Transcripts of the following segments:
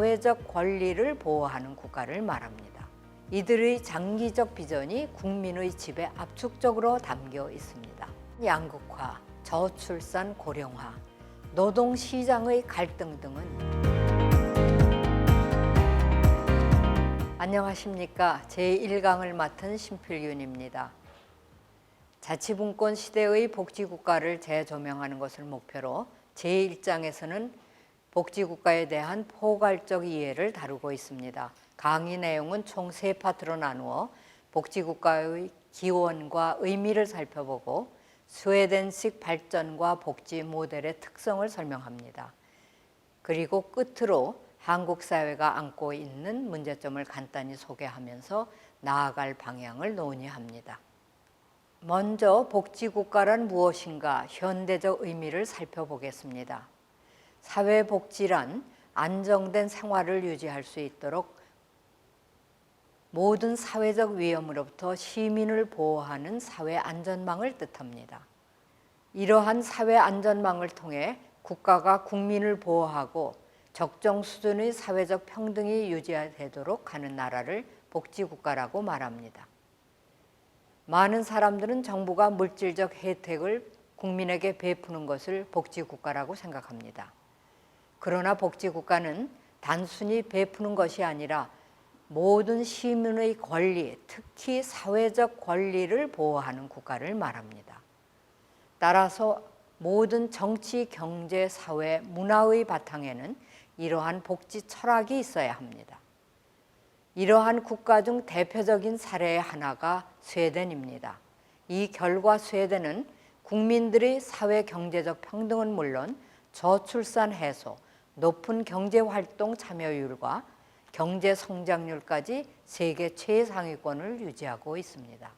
사회적 권리를 보호하는 국가를 말합니다. 이들의 장기적 비전이 국민의 집에 압축적으로 담겨 있습니다. 양극화, 저출산 고령화, 노동 시장의 갈등 등은 안녕하십니까. 제1강을 맡은 신필윤입니다. 자치분권 시대의 복지국가를 재조명하는 것을 목표로 제1장에서는 복지국가에 대한 포괄적 이해를 다루고 있습니다. 강의 내용은 총 세 파트로 나누어 복지국가의 기원과 의미를 살펴보고 스웨덴식 발전과 복지 모델의 특성을 설명합니다. 그리고 끝으로 한국 사회가 안고 있는 문제점을 간단히 소개하면서 나아갈 방향을 논의합니다. 먼저 복지국가란 무엇인가 현대적 의미를 살펴보겠습니다. 사회복지란 안정된 생활을 유지할 수 있도록 모든 사회적 위험으로부터 시민을 보호하는 사회 안전망을 뜻합니다. 이러한 사회 안전망을 통해 국가가 국민을 보호하고 적정 수준의 사회적 평등이 유지되도록 하는 나라를 복지국가라고 말합니다. 많은 사람들은 정부가 물질적 혜택을 국민에게 베푸는 것을 복지국가라고 생각합니다. 그러나 복지국가는 단순히 베푸는 것이 아니라 모든 시민의 권리, 특히 사회적 권리를 보호하는 국가를 말합니다. 따라서 모든 정치, 경제, 사회, 문화의 바탕에는 이러한 복지 철학이 있어야 합니다. 이러한 국가 중 대표적인 사례의 하나가 스웨덴입니다. 이 결과 스웨덴은 국민들의 사회 경제적 평등은 물론 저출산 해소, 높은 경제 활동 참여율과 경제 성장률까지 세계 최상위권을 유지하고 있습니다.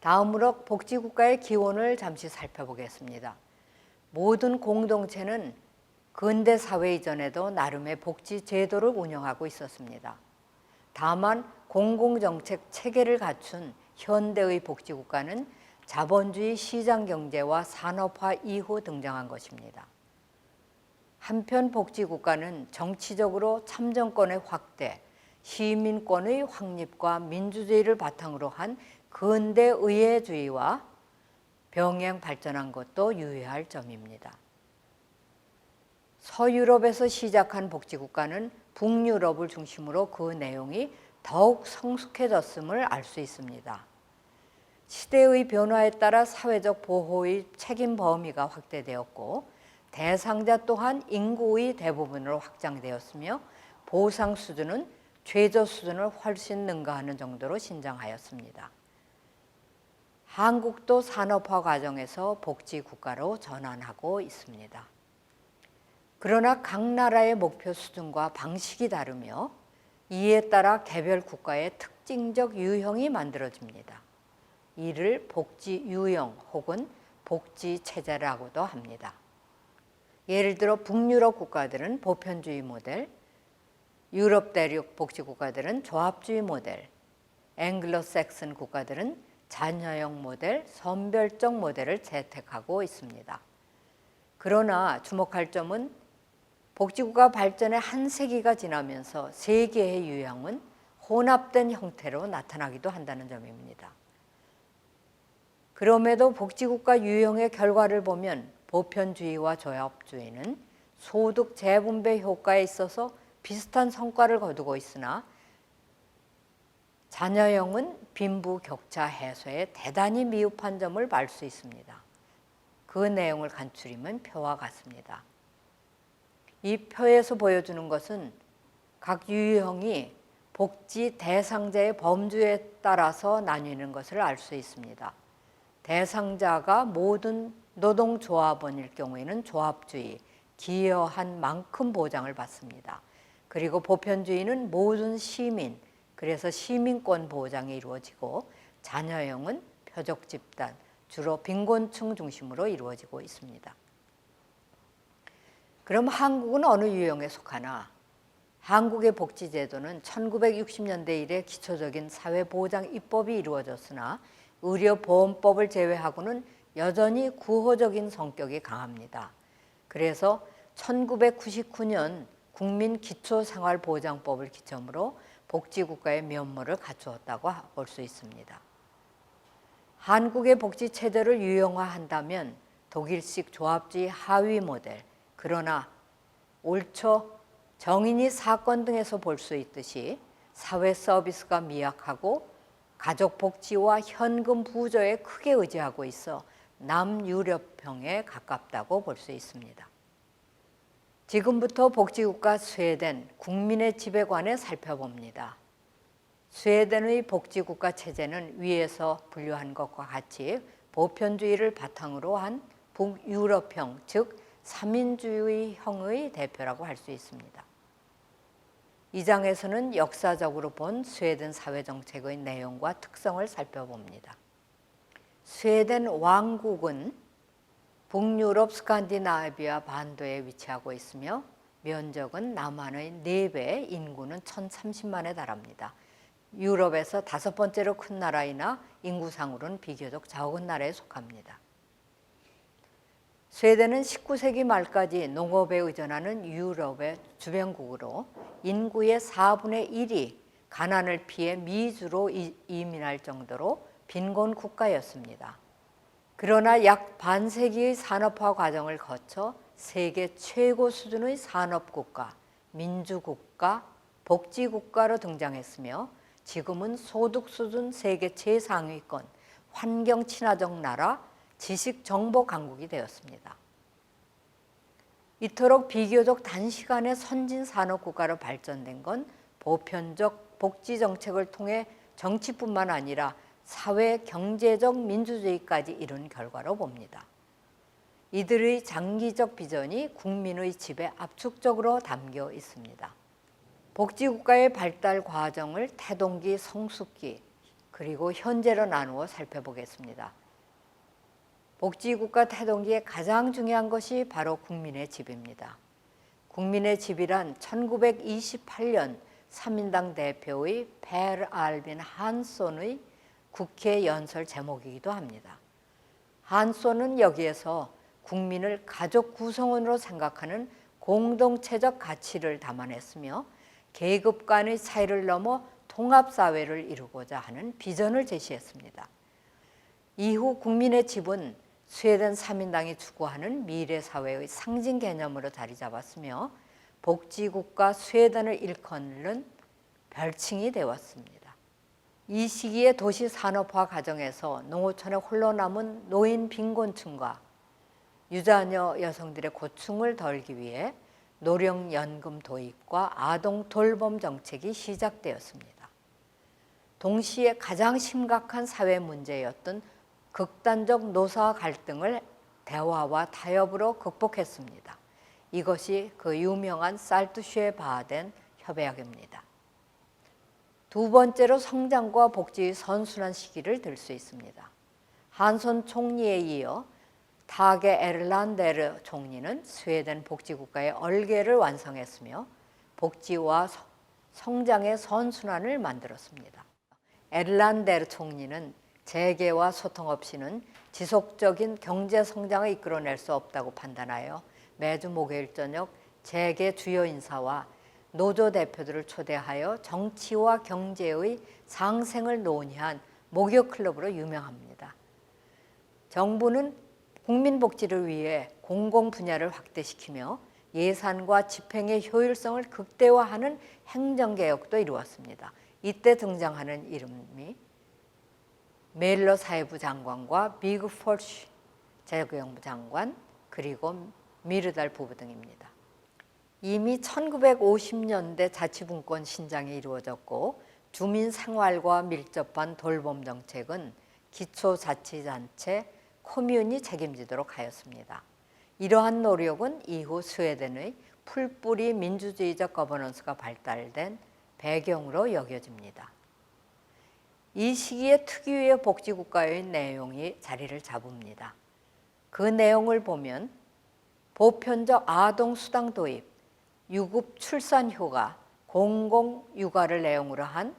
다음으로 복지국가의 기원을 잠시 살펴보겠습니다. 모든 공동체는 근대 사회 이전에도 나름의 복지 제도를 운영하고 있었습니다. 다만 공공정책 체계를 갖춘 현대의 복지국가는 자본주의 시장 경제와 산업화 이후 등장한 것입니다. 한편 복지국가는 정치적으로 참정권의 확대, 시민권의 확립과 민주주의를 바탕으로 한 근대 의회주의와 병행 발전한 것도 유의할 점입니다. 서유럽에서 시작한 복지국가는 북유럽을 중심으로 그 내용이 더욱 성숙해졌음을 알 수 있습니다. 시대의 변화에 따라 사회적 보호의 책임 범위가 확대되었고 대상자 또한 인구의 대부분으로 확장되었으며 보상 수준은 최저 수준을 훨씬 능가하는 정도로 신장하였습니다. 한국도 산업화 과정에서 복지 국가로 전환하고 있습니다. 그러나 각 나라의 목표 수준과 방식이 다르며 이에 따라 개별 국가의 특징적 유형이 만들어집니다. 이를 복지 유형 혹은 복지 체제라고도 합니다. 예를 들어 북유럽 국가들은 보편주의 모델, 유럽 대륙 복지 국가들은 조합주의 모델, 앵글로색슨 국가들은 자녀형 모델, 선별적 모델을 채택하고 있습니다. 그러나 주목할 점은 복지국가 발전의 한 세기가 지나면서 세 개의 유형은 혼합된 형태로 나타나기도 한다는 점입니다. 그럼에도 복지국가 유형의 결과를 보면 보편주의와 조합주의는 소득 재분배 효과에 있어서 비슷한 성과를 거두고 있으나 자녀형은 빈부 격차 해소에 대단히 미흡한 점을 알 수 있습니다. 그 내용을 간추리면 표와 같습니다. 이 표에서 보여주는 것은 각 유형이 복지 대상자의 범주에 따라서 나뉘는 것을 알 수 있습니다. 대상자가 모든 노동조합원일 경우에는 조합주의, 기여한 만큼 보장을 받습니다. 그리고 보편주의는 모든 시민, 그래서 시민권 보장이 이루어지고 자녀형은 표적 집단, 주로 빈곤층 중심으로 이루어지고 있습니다. 그럼 한국은 어느 유형에 속하나? 한국의 복지제도는 1960년대 이래 기초적인 사회보장 입법이 이루어졌으나 의료보험법을 제외하고는 여전히 구호적인 성격이 강합니다. 그래서 1999년 국민 기초생활보장법을 기점으로 복지국가의 면모를 갖추었다고 볼 수 있습니다. 한국의 복지 체제를 유형화한다면 독일식 조합주의 하위 모델 그러나 옳죠 정인이 사건 등에서 볼 수 있듯이 사회 서비스가 미약하고 가족 복지와 현금 부조에 크게 의지하고 있어 남유럽형에 가깝다고 볼 수 있습니다. 지금부터 복지국가 스웨덴 국민의 집에 관해 살펴봅니다. 스웨덴의 복지국가 체제는 위에서 분류한 것과 같이 보편주의를 바탕으로 한 북유럽형, 즉 삼인주의형의 대표라고 할 수 있습니다. 이 장에서는 역사적으로 본 스웨덴 사회 정책의 내용과 특성을 살펴봅니다. 스웨덴 왕국은 북유럽 스칸디나비아 반도에 위치하고 있으며 면적은 남한의 4배, 인구는 1030만에 달합니다. 유럽에서 다섯 번째로 큰 나라이나 인구상으로는 비교적 적은 나라에 속합니다. 스웨덴은 19세기 말까지 농업에 의존하는 유럽의 주변국으로 인구의 4분의 1이 가난을 피해 미주로 이민할 정도로 빈곤 국가였습니다. 그러나 약 반세기의 산업화 과정을 거쳐 세계 최고 수준의 산업국가, 민주국가, 복지국가로 등장했으며 지금은 소득 수준 세계 최상위권, 환경 친화적 나라, 지식 정보 강국이 되었습니다. 이토록 비교적 단시간에 선진 산업 국가로 발전된 건 보편적 복지 정책을 통해 정치뿐만 아니라 사회 경제적 민주주의까지 이룬 결과로 봅니다. 이들의 장기적 비전이 국민의 집에 압축적으로 담겨 있습니다. 복지국가의 발달 과정을 태동기, 성숙기, 그리고 현재로 나누어 살펴보겠습니다. 복지국가 태동기의 가장 중요한 것이 바로 국민의 집입니다. 국민의 집이란 1928년 3인당 대표의 페르 알빈 한손의 국회 연설 제목이기도 합니다. 한손은 여기에서 국민을 가족 구성원으로 생각하는 공동체적 가치를 담아냈으며 계급 간의 차이를 넘어 통합사회를 이루고자 하는 비전을 제시했습니다. 이후 국민의 집은 스웨덴 3인당이 추구하는 미래 사회의 상징 개념으로 자리 잡았으며 복지국가 스웨덴을 일컫는 별칭이 되었습니다. 이 시기의 도시 산업화 과정에서 농어촌에 홀로 남은 노인 빈곤층과 유자녀 여성들의 고충을 덜기 위해 노령연금 도입과 아동 돌봄 정책이 시작되었습니다. 동시에 가장 심각한 사회 문제였던 극단적 노사 갈등을 대화와 타협으로 극복했습니다. 이것이 그 유명한 살투쉐 바덴 협약입니다. 두 번째로 성장과 복지의 선순환 시기를 들 수 있습니다. 한손 총리에 이어 타게 에르란데르 총리는 스웨덴 복지국가의 얼개를 완성했으며 복지와 성장의 선순환을 만들었습니다. 에르란데르 총리는 재계와 소통 없이는 지속적인 경제 성장을 이끌어낼 수 없다고 판단하여 매주 목요일 저녁 재계 주요 인사와 노조 대표들을 초대하여 정치와 경제의 상생을 논의한 목요 클럽으로 유명합니다. 정부는 국민복지를 위해 공공 분야를 확대시키며 예산과 집행의 효율성을 극대화하는 행정개혁도 이루었습니다. 이때 등장하는 이름이 멜러 사회부 장관과 비그 폴시 재교영부 장관 그리고 미르달 부부 등입니다. 이미 1950년대 자치분권 신장이 이루어졌고 주민 생활과 밀접한 돌봄 정책은 기초자치단체 코뮌이 책임지도록 하였습니다. 이러한 노력은 이후 스웨덴의 풀뿌리 민주주의적 거버넌스가 발달된 배경으로 여겨집니다. 이 시기에 특유의 복지국가의 내용이 자리를 잡습니다. 그 내용을 보면 보편적 아동 수당 도입, 유급 출산 휴가, 공공 육아를 내용으로 한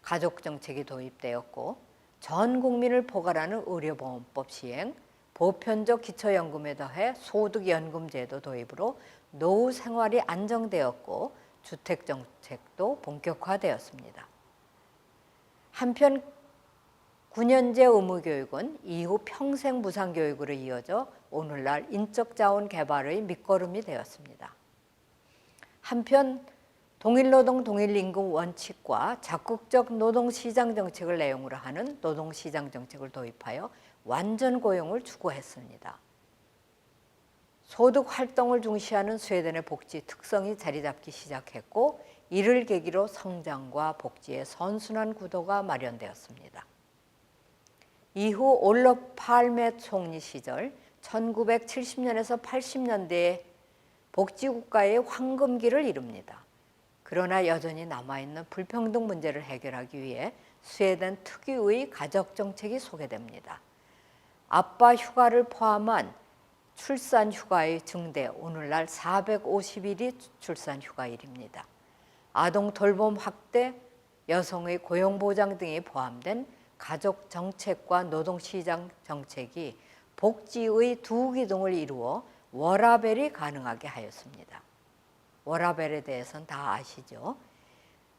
가족 정책이 도입되었고 전 국민을 포괄하는 의료보험법 시행, 보편적 기초연금에 더해 소득연금제도 도입으로 노후 생활이 안정되었고 주택 정책도 본격화되었습니다. 한편 9년제 의무교육은 이후 평생 무상교육으로 이어져 오늘날 인적자원 개발의 밑거름이 되었습니다. 한편 동일노동 동일임금 원칙과 적극적 노동시장 정책을 내용으로 하는 노동시장 정책을 도입하여 완전 고용을 추구했습니다. 소득 활동을 중시하는 스웨덴의 복지 특성이 자리 잡기 시작했고 이를 계기로 성장과 복지의 선순환 구도가 마련되었습니다. 이후 올럽 팔메 총리 시절 1970년에서 80년대에 복지국가의 황금기를 이룹니다. 그러나 여전히 남아있는 불평등 문제를 해결하기 위해 스웨덴 특유의 가족 정책이 소개됩니다. 아빠 휴가를 포함한 출산 휴가의 증대 오늘날 450일이 출산 휴가일입니다. 아동 돌봄 확대, 여성의 고용 보장 등이 포함된 가족 정책과 노동 시장 정책이 복지의 두 기둥을 이루어 워라벨이 가능하게 하였습니다. 워라벨에 대해서는 다 아시죠?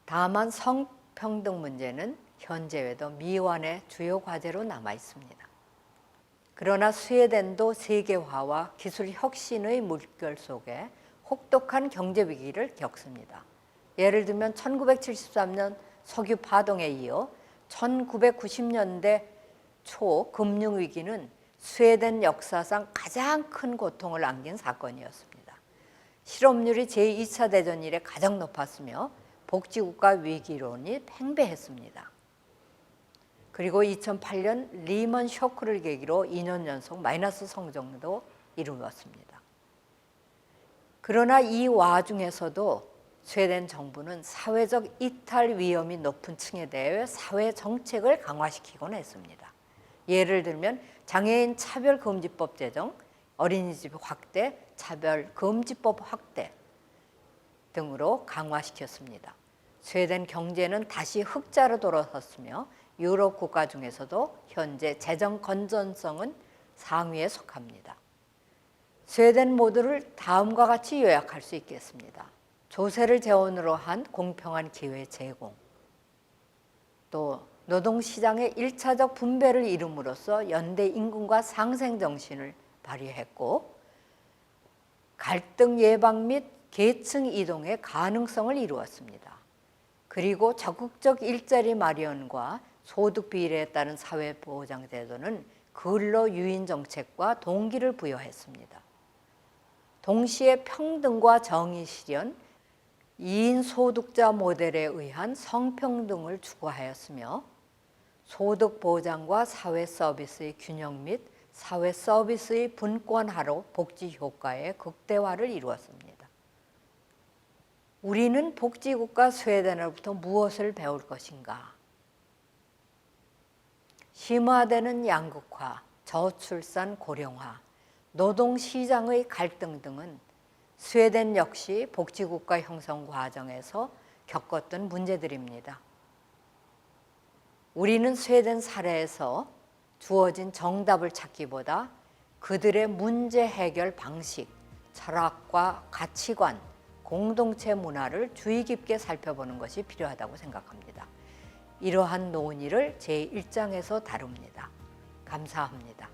다만 성평등 문제는 현재에도 미완의 주요 과제로 남아 있습니다. 그러나 스웨덴도 세계화와 기술 혁신의 물결 속에 혹독한 경제 위기를 겪습니다. 예를 들면 1973년 석유 파동에 이어 1990년대 초 금융 위기는 스웨덴 역사상 가장 큰 고통을 안긴 사건이었습니다. 실업률이 제2차 대전 이래 가장 높았으며 복지국가 위기론이 팽배했습니다. 그리고 2008년 리먼 쇼크를 계기로 2년 연속 마이너스 성장도 이루었습니다. 그러나 이 와중에서도 스웨덴 정부는 사회적 이탈 위험이 높은 층에 대해 사회 정책을 강화시키곤 했습니다. 예를 들면 장애인 차별 금지법 제정, 어린이집 확대, 차별 금지법 확대 등으로 강화시켰습니다. 스웨덴 경제는 다시 흑자로 돌아섰으며 유럽 국가 중에서도 현재 재정 건전성은 상위에 속합니다. 스웨덴 모두를 다음과 같이 요약할 수 있겠습니다. 조세를 재원으로 한 공평한 기회 제공, 또 노동시장의 일차적 분배를 이룸으로써 연대 임금과 상생 정신을 발휘했고 갈등 예방 및 계층 이동의 가능성을 이루었습니다. 그리고 적극적 일자리 마련과 소득 비례에 따른 사회보장 제도는 근로 유인 정책과 동기를 부여했습니다. 동시에 평등과 정의 실현, 2인 소득자 모델에 의한 성평등을 추구하였으며 소득 보장과 사회 서비스의 균형 및 사회 서비스의 분권화로 복지 효과의 극대화를 이루었습니다. 우리는 복지국가 스웨덴으로부터 무엇을 배울 것인가? 심화되는 양극화, 저출산 고령화, 노동 시장의 갈등 등은 스웨덴 역시 복지국가 형성 과정에서 겪었던 문제들입니다. 우리는 스웨덴 사례에서 주어진 정답을 찾기보다 그들의 문제 해결 방식, 철학과 가치관, 공동체 문화를 주의 깊게 살펴보는 것이 필요하다고 생각합니다. 이러한 논의를 제1장에서 다룹니다. 감사합니다.